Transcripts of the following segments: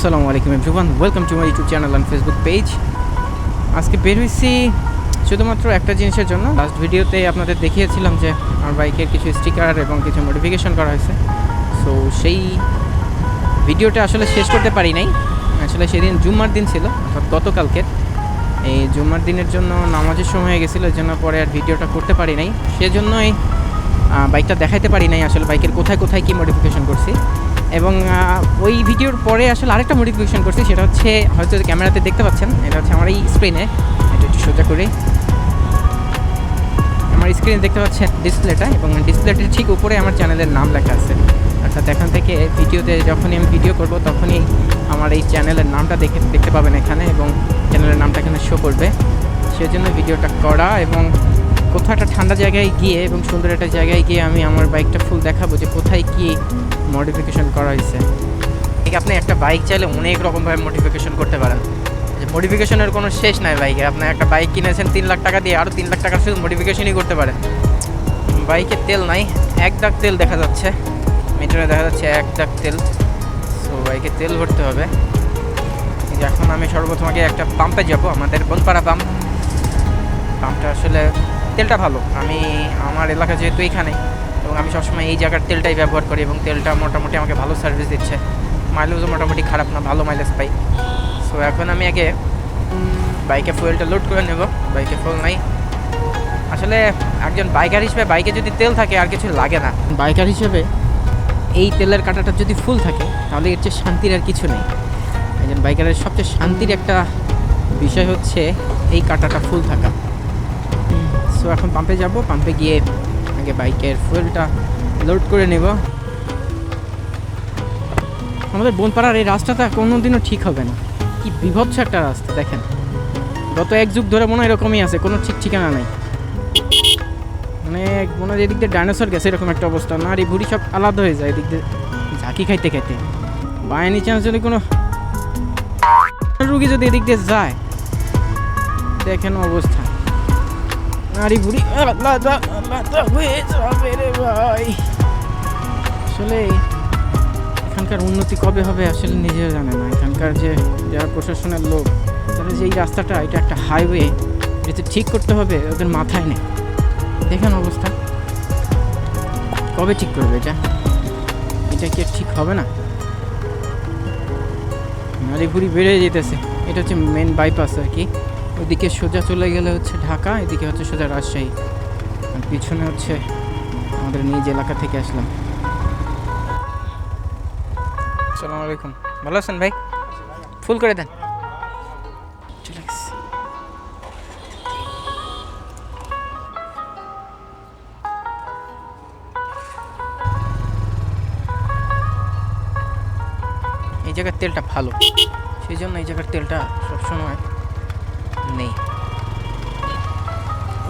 আসসালামু আলাইকুম everyone welcome to my YouTube channel and Facebook page আজকে বের হয়েছি শুধুমাত্র একটা জিনিসের জন্য। লাস্ট ভিডিওতে আপনাদের দেখিয়েছিলাম যে আমার বাইকের কিছু স্টিকার এবং কিছু মডিফিকেশন করা হয়েছে। সো সেই ভিডিওটা আসলে শেষ করতে পারি নাই। আসলে সেদিন জুম্মার দিন ছিল, অর্থাৎ গতকালকের। এই জুম্মার দিনের জন্য নামাজের সময় হয়ে গেছিল জন্য পরে আর ভিডিওটা করতে পারি নাই। সেজন্যই বাইকটা দেখাইতে পারি নাই আসলে বাইকের কোথায় কোথায় কী মডিফিকেশন করছি। এবং ওই ভিডিওর পরে আসলে আরেকটা মডিফিকেশন করছি, সেটা হচ্ছে, হয়তো ক্যামেরাতে দেখতে পাচ্ছেন, এটা হচ্ছে আমার এই স্ক্রিনে এটা একটু সোজা করে। আমার স্ক্রিনে দেখতে পাচ্ছেন ডিসপ্লেটা এবং ডিসপ্লেটির ঠিক উপরে আমার চ্যানেলের নাম লেখা আছে। অর্থাৎ এখান থেকে ভিডিওতে যখনই আমি ভিডিও করব, তখনই আমার এই চ্যানেলের নামটা দেখে, দেখতে পাবেন এখানে, এবং চ্যানেলের নামটা এখানে শো করবে। সেজন্য ভিডিওটা করা, এবং কোথাও একটা ঠান্ডা জায়গায় গিয়ে এবং সুন্দর একটা জায়গায় গিয়ে আমি আমার বাইকটা ফুল দেখাবো যে কোথায় কী মডিফিকেশন করা হয়েছে। আপনি একটা বাইক চাইলে অনেক রকমভাবে মডিফিকেশন করতে পারেন। মডিফিকেশনের কোনো শেষ নাই বাইকে। আপনি একটা বাইক কিনেছেন তিন লাখ টাকা দিয়ে আরও তিন লাখ টাকা শুধু মডিফিকেশনই করতে পারেন। বাইকে তেল নাই, এক দাগ তেল দেখা যাচ্ছে। মিটারে দেখা যাচ্ছে এক দাগ তেল। সো বাইকে তেল ভরতে হবে। এখন আমি সর্বপ্রথম আগে একটা পাম্পে যাব, আমাদের বনপাড়া পাম্প পাম্পটা আসলে তেলটা ভালো। আমি, আমার এলাকা যেহেতু এইখানে এবং আমি সবসময় এই জায়গার তেলটাই ব্যবহার করি এবং তেলটা মোটামুটি আমাকে ভালো সার্ভিস দিচ্ছে। মাইলেজও মোটামুটি খারাপ না, ভালো মাইলেজ পাই। সো এখন আমি আগে বাইকে ফুয়েলটা লোড করে নেব। বাইকে ফুল নাই। আসলে একজন বাইকার হিসেবে বাইকে যদি তেল থাকে, আর কিছু লাগে না। বাইকার হিসেবে এই তেলের কাঁটাটা যদি ফুল থাকে, তাহলে এর চেয়ে শান্তির আর কিছু নেই। একজন বাইকারের সবচেয়ে শান্তির একটা বিষয় হচ্ছে, এই কাঁটাটা ফুল থাকা। সো এখন পাম্পে যাব। পাম্পে গিয়ে আগে বাইকের ফুয়েলটা লোড করে নেব। আমাদের বনপাড়ার এই রাস্তাটা কোনোদিনও ঠিক হবে না। কি বিভৎস একটা রাস্তা, দেখেন। গত এক যুগ ধরে মনে হয় এরকমই আছে, কোনো ঠিক ঠিকানা নাই। মানে মনে হয় এদিক দিয়ে ডাইনোসর গেছে, এরকম একটা অবস্থা। না আর এই ভুড়ি সব আলাদা হয়ে যায় এদিক দিয়ে। ঝাঁকি খাইতে খাইতে। বায়ানি চান্স যদি কোনো রুগী যদি এদিক দিয়ে যায়, দেখেন অবস্থা। নারী বুড়ি আলাদা হয়ে যাবে রে ভাই। আসলে এখানকার উন্নতি কবে হবে আসলে নিজেরা জানে না। এখানকার যে যারা প্রশাসনের লোক তারা যে এই রাস্তাটা, এটা একটা হাইওয়ে এটা ঠিক করতে হবে, ওদের মাথায় নেই। দেখেন অবস্থা। কবে ঠিক করবে এটা? এটা কি ঠিক হবে না? নারী বুড়ি বেড়ে যেতেছে। এটা হচ্ছে মেন বাইপাস আর কি। ওইদিকে সোজা চলে গেলে হচ্ছে ঢাকা, এদিকে হচ্ছে সোজা রাজশাহী। আর পিছনে হচ্ছে আমাদের নিজ এলাকা থেকে আসলাম। আসসালামু আলাইকুম। ভালো আছেন ভাই? ফুল করে দেন। এই জায়গার তেলটা ভালো। সেই জন্য এই জায়গার তেলটা সবসময় নেই।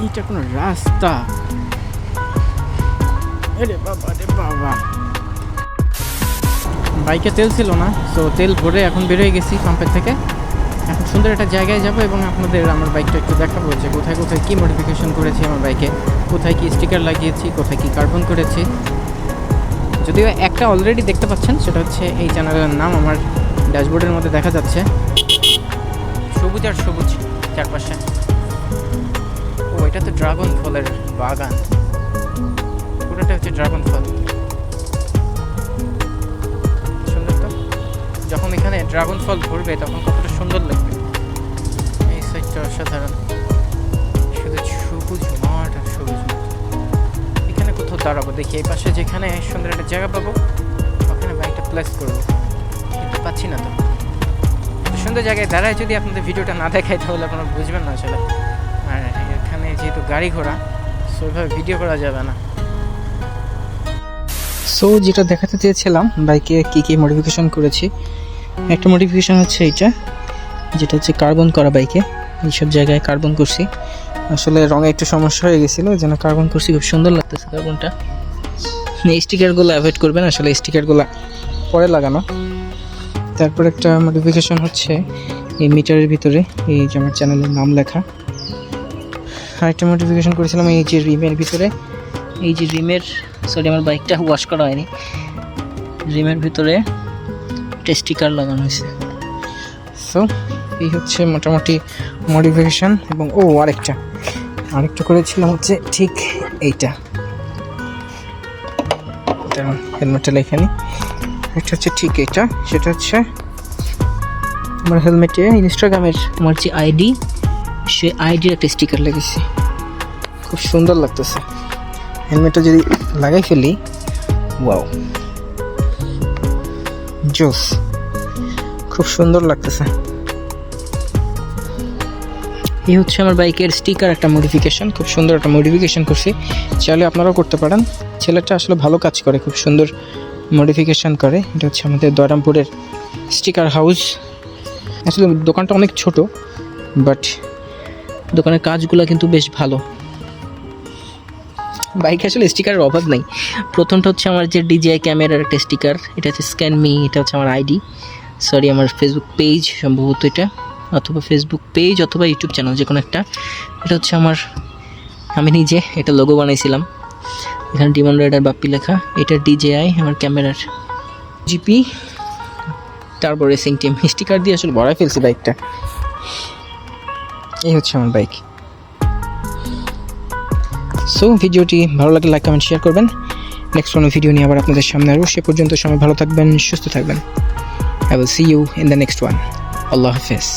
এইটা কোনো রাস্তা। আরে বাবা রে বাবা। বাইকে তেল ছিল না সো তেল ভরে এখন বেরোয় গেছি পাম্পের থেকে। এখন সুন্দর একটা জায়গায় যাব এবং আপনাদের আমার বাইকটা একটু দেখাবো যে কোথায় কোথায় কী মডিফিকেশন করেছি আমার বাইকে, কোথায় কি স্টিকার লাগিয়েছি, কোথায় কি কার্বন করেছি। যদিও একটা অলরেডি দেখতে পাচ্ছেন, সেটা হচ্ছে এই চ্যানেলের নাম আমার ড্যাশবোর্ডের মধ্যে দেখা যাচ্ছে। সবুজ আর সবুজ। চারপাশে। ও, এটা তো ড্রাগন ফলের বাগান। পুরোটা হচ্ছে ড্রাগন ফল। সুন্দর তো? যখন এখানে ড্রাগন ফল ধরবে, তখন কতটা সুন্দর লাগবে। এই সাইডটা অসাধারণ। শুধু সবুজ মাঠ আর সবুজ এখানে কোথাও দাঁড়াবো, দেখি এই পাশে যেখানে সুন্দর একটা জায়গা পাবো, ওখানে বাইকটা প্লেস করব। কিন্তু পাচ্ছি না তো। সুন্দর জায়গায় দাঁড়ায় যদি আপনাদের ভিডিওটা না দেখাই তাহলে আপনারা বুঝবেন না আসলে। আর এখানে যেহেতু গাড়ি ঘোড়া সো ওইভাবে ভিডিও করা যাবে না। সো যেটা দেখাতে চেয়েছিলাম, বাইকে কী কী মডিফিকেশন করেছি, একটা মডিফিকেশন হচ্ছে এইটা, যেটা হচ্ছে কার্বন করা বাইকে। এইসব জায়গায় কার্বন করছি। আসলে রঙে একটু সমস্যা হয়ে গেছিল জন্য কার্বন করছি, খুব সুন্দর লাগতেছে কার্বনটা স্টিকারগুলো অ্যাভয়েড করবেন, আসলে স্টিকারগুলো পরে লাগানো। তারপর একটা মডিফিকেশন হচ্ছে এই মিটারের ভিতরে, এই যে আমার চ্যানেলের নাম লেখা। আরেকটা মডিফিকেশন করেছিলাম এই যে রিমের ভিতরে। এই যে রিমের সরি আমার বাইকটা ওয়াশ করা হয়নি। রিমের ভিতরে একটা স্টিকার লাগানো হয়েছে। সো এই হচ্ছে মোটামুটি মডিফিকেশান এবং, ও, আরেকটা। আরেকটা করেছিলাম হচ্ছে ঠিক এইটা। হেলমেটটা লেখে এটা হচ্ছে ঠিক এটা, সেটা হচ্ছে আমার হেলমেটে, ইনস্টাগ্রামের আমার যে আইডি সে আইডির একটা স্টিকার লেগেছে। খুব সুন্দর লাগতেছে। হেলমেটটা যদি লাগাই ফেলি, ওয়াও। জোস। খুব সুন্দর লাগতেছে। এই হচ্ছে আমার বাইকের স্টিকার একটা মডিফিকেশন খুব সুন্দর একটা মডিফিকেশন করছি। চাইলে আপনারাও করতে পারেন। ছেলেটা আসলে ভালো কাজ করে, খুব সুন্দর মডিফিকেশন করে, এটা হচ্ছে আমাদের দয়রামপুরের স্টিকার হাউস আসলে দোকানটা অনেক ছোট বাট দোকানের কাজগুলো কিন্তু বেশ ভালো। বাইকে আসলে স্টিকারের অভাব নাই। প্রথমটা হচ্ছে আমার যে ডিজিআই ক্যামেরার একটা স্টিকার এটা হচ্ছে স্ক্যান মি এটা হচ্ছে আমার আইডি। সরি আমার ফেসবুক পেজ সম্ভবত এটা, অথবা ফেসবুক পেজ অথবা ইউটিউব চ্যানেল যে কোনো একটা। এটা হচ্ছে আমার, আমি নিজে এটা লোগো বানাইছিলাম। এখানে ডিমন রাইডার বাপ্পি লেখা। এটা ডিজেআই, আমার ক্যামেরার। জিপি, তারপর রেসিং টিম স্টিকার দিয়ে আসলে ভরাই ফেলছি বাইকটা। এই হচ্ছে আমার বাইক। সো ভিডিওটি ভালো লাগলে লাইক কমেন্ট শেয়ার করবেন। নেক্সট কোনো ভিডিও নিয়ে আবার আপনাদের সামনে আসব সে পর্যন্ত সবাই ভালো থাকবেন, সুস্থ থাকবেন। I will see you in the next one আল্লাহ হাফেজ।